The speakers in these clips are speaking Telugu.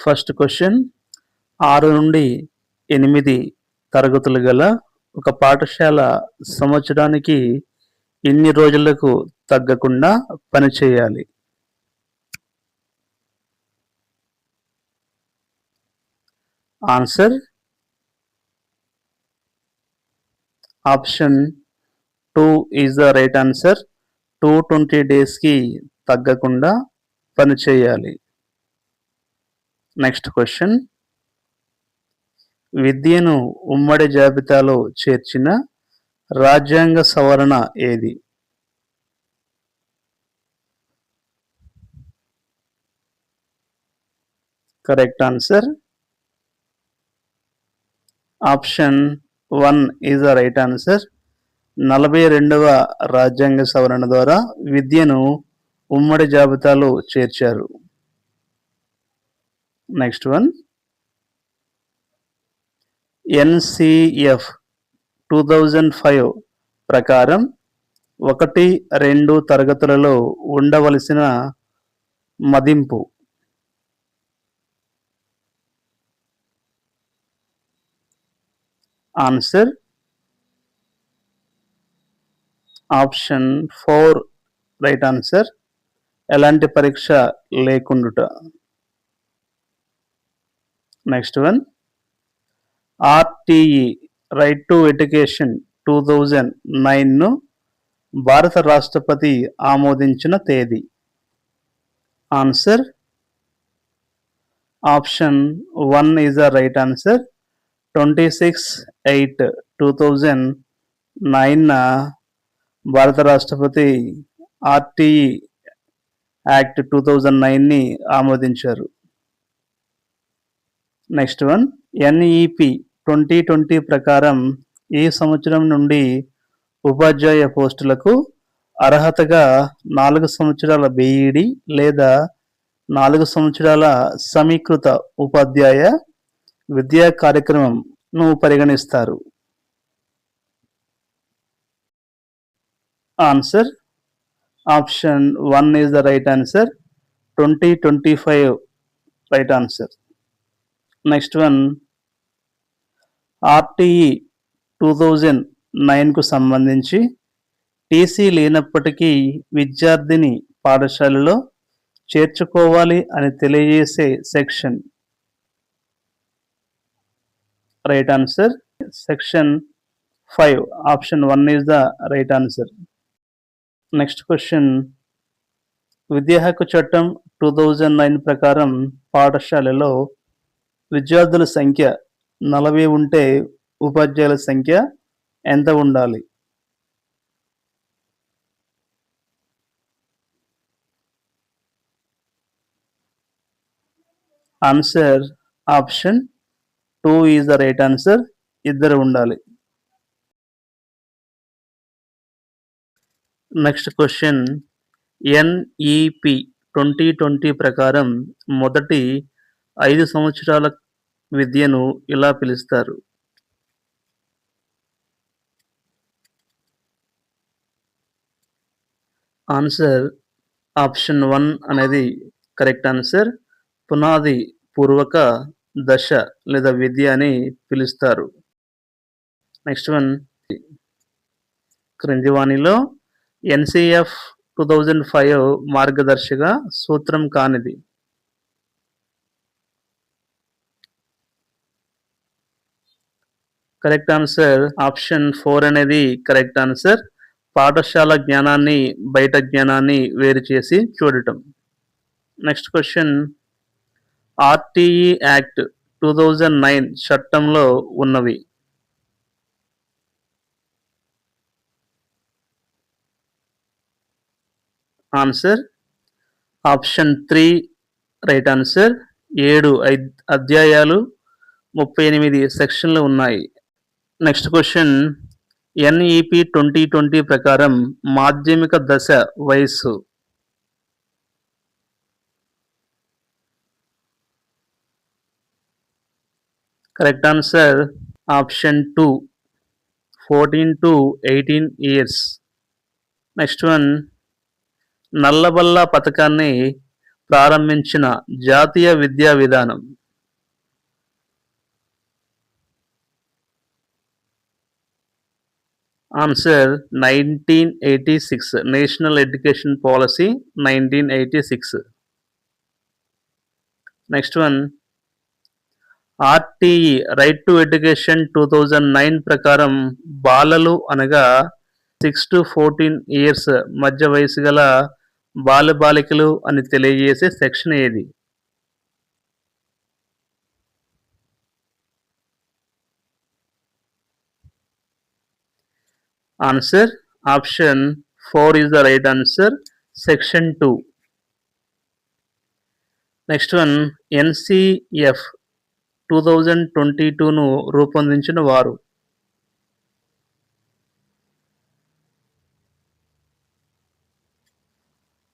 ఫస్ట్ క్వశ్చన్ ఆరు నుండి ఎనిమిది తరగతులు గల ఒక పాఠశాల సంవత్సరానికి ఎన్ని రోజులకు తగ్గకుండా పనిచేయాలి answer option two is the right answer. Two twenty డేస్కి తగ్గకుండా పనిచేయాలి నెక్స్ట్ క్వశ్చన్ విద్యను ఉమ్మడి జాబితాలో చేర్చిన రాజ్యాంగ సవరణ ఏది? Correct answer option one is the right answer నలభై రెండవ రాజ్యాంగ సవరణ ద్వారా విద్యను ఉమ్మడి జాబితాలో చేర్చారు. Next one. NCF two thousand five ప్రకారం ఒకటి రెండు తరగతులలో ఉండవలసిన మదింపు. Answer option four right answer. ఎలాంటి పరీక్ష లేకుండుట. Next one RTE right to education two thousand నైన్ను భారత రాష్ట్రపతి ఆమోదించిన తేదీ. Answer option one is the right answer twenty six eight two thousand నైన్న భారత రాష్ట్రపతి ఆర్టీఈ యాక్ట్ టూ థౌజండ్ నైన్ని ఆమోదించారు. Next one NEP twenty twenty ప్రకారం ఈ సంవత్సరం నుండి ఉపాధ్యాయ పోస్టులకు అర్హతగా నాలుగు సంవత్సరాల బీఈడి లేదా నాలుగు సంవత్సరాల సమీకృత ఉపాధ్యాయ విద్యా కార్యక్రమంను పరిగణిస్తారు. Answer option one is the right answer twenty twenty five right answer next one. RTE two thousand నైన్కు సంబంధించి టీసీ లేనప్పటికీ విద్యార్థిని పాఠశాలలో చేర్చుకోవాలి అని తెలియజేసే section. Right answer? Section five option one is the right answer. Next question. విద్యా హక్కు చట్టం టూ థౌజండ్ నైన్ ప్రకారం పాఠశాలలో విద్యార్థుల సంఖ్య నలభై ఉంటే ఉపాధ్యాయుల సంఖ్య ఎంత ఉండాలి? Answer option two is the right answer ఇద్దరు ఉండాలి. Next question NEP twenty twenty ప్రకారం మొదటి ఐదు సంవత్సరాల విద్యను ఇలా పిలుస్తారు. ఆన్సర్ ఆప్షన్ వన్ అనేది కరెక్ట్ ఆన్సర్ పునాది పూర్వక దశ లేదా విద్య అని పిలుస్తారు. నెక్స్ట్ వన్ క్రింది వాణిలో ఎన్సిఎఫ్ టూ థౌజండ్ ఫైవ్ మార్గదర్శిగా సూత్రం కానిది. కరెక్ట్ ఆన్సర్ ఆప్షన్ ఫోర్ అనేది కరెక్ట్ ఆన్సర్ పాఠశాల జ్ఞానాన్ని బయట జ్ఞానాన్ని వేరు చేసి చూడటం. Next question RTE act two thousand nine చట్టంలో ఉన్నవి. Answer option three right answer ఏడు అధ్యాయాలు ముప్పై ఎనిమిది సెక్షన్లు ఉన్నాయి. Next question NEP twenty twenty ప్రకారం మాధ్యమిక దశ వయస్సు. Correct answer option two fourteen to eighteen years next one నల్లబల్ల పథకాన్ని ప్రారంభించిన జాతీయ విద్యా విధానం. Answer nineteen eighty six national education policy nineteen eighty six next one RTE right to education two thousand nine ప్రకారం బాలలు అనగా సిక్స్ టు ఫోర్టీన్ ఇయర్స్ మధ్య వయసు గల బాలబాలికలు అని తెలియజేసే సెక్షన్ ఏది? Answer option four is the right answer section two next one NCF two thousand twenty టూను రూపొందించిన వారు.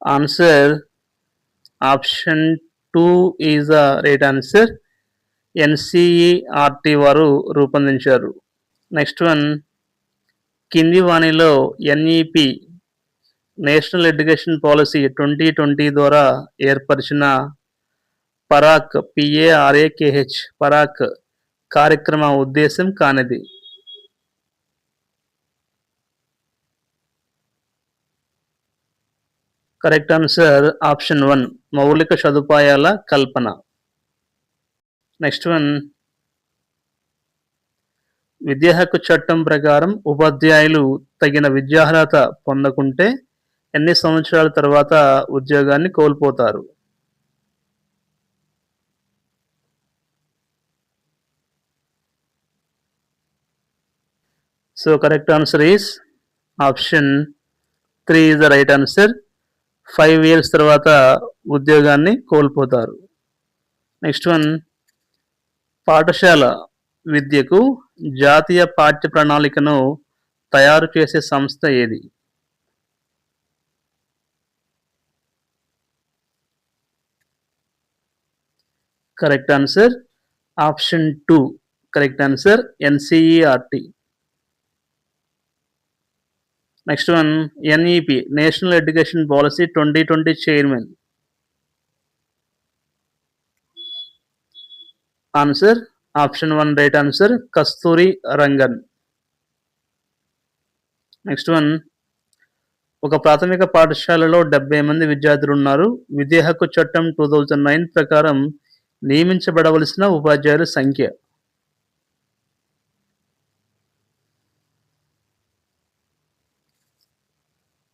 Answer option two is the right answer NCERT వారు రూపొందించారు. నెక్స్ట్ వన్ కింది వాణిలో NEP national education policy twenty twenty ద్వారా ఏర్పరిచిన పరాక్ పిఏఆర్ఏకేహెచ్ పరాక్ కార్యక్రమ ఉద్దేశం కానిది. కరెక్ట్ ఆన్సర్ ఆప్షన్ వన్ మౌలిక సదుపాయాల కల్పన. నెక్స్ట్ వన్ విద్యా హక్కు చట్టం ప్రకారం ఉపాధ్యాయులు తగిన విద్యార్హత పొందకుంటే ఎన్ని సంవత్సరాల తర్వాత ఉద్యోగాన్ని కోల్పోతారు? So correct answer is option three is the right answer five years తర్వాత ఉద్యోగాన్ని కోల్పోతారు. నెక్స్ట్ వన్ పాఠశాల విద్యకు జాతీయ పాఠ్య ప్రణాళికను తయారు చేసే సంస్థ ఏది? Correct answer option two. Correct answer NCERT next one NEP national education policy twenty twenty chairman. Answer option one right answer Kasturi Rangan. Next one. ఒక ప్రాథమిక పాఠశాలలో డెబ్బై మంది విద్యార్థులు ఉన్నారు. విద్యా హక్కు చట్టం టూ థౌజండ్ నైన్ ప్రకారం నియమించబడవలసిన ఉపాధ్యాయుల సంఖ్య.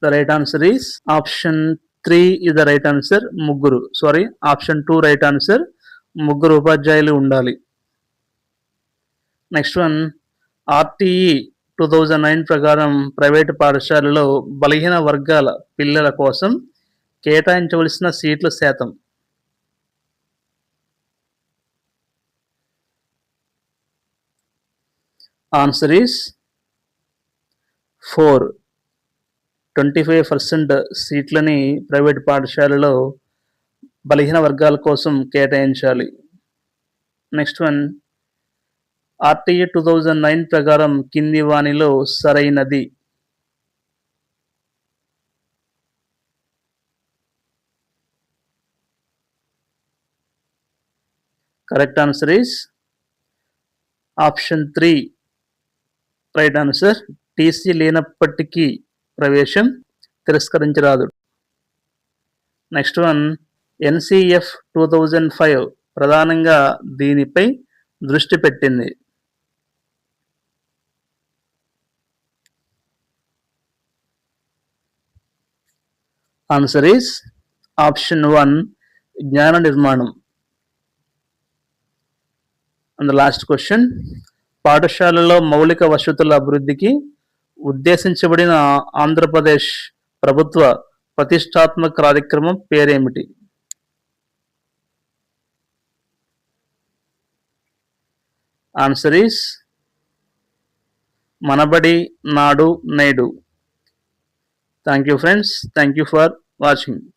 The right answer is option three is the right answer ముగ్గురు. Sorry option two right answer ముగ్గురు ఉపాధ్యాయులు ఉండాలి. Next one RTE two thousand nine ప్రకారం ప్రైవేటు పాఠశాలలో బలహీన వర్గాల పిల్లల కోసం కేటాయించవలసిన సీట్ల శాతం. Answer is four. Twenty five percent సీట్లని private పాఠశాలలో బలహీన వర్గాల కోసం కేటాయించాలి. Next one RTA two thousand nine ప్రకారం కింది వాణిలో సరైనది. Correct answer is option three. Right answer. TC లేనప్పటికీ ప్రవేశం తిరస్కరించరాదు. Next one NCF two thousand five ప్రధానంగా దీనిపై దృష్టి పెట్టింది. ఆన్సర్ ఈస్ ఆప్షన్ వన్ జ్ఞాన నిర్మాణం అండ్ లాస్ట్ క్వశ్చన్ పాఠశాలలో మౌలిక వసతుల అభివృద్ధికి ఉద్దేశించబడిన ఆంధ్రప్రదేశ్ ప్రభుత్వ ప్రతిష్టాత్మక కార్యక్రమం పేరేమిటి? Answer is Manabadi Nadu Nedu thank you friends thank you for watching.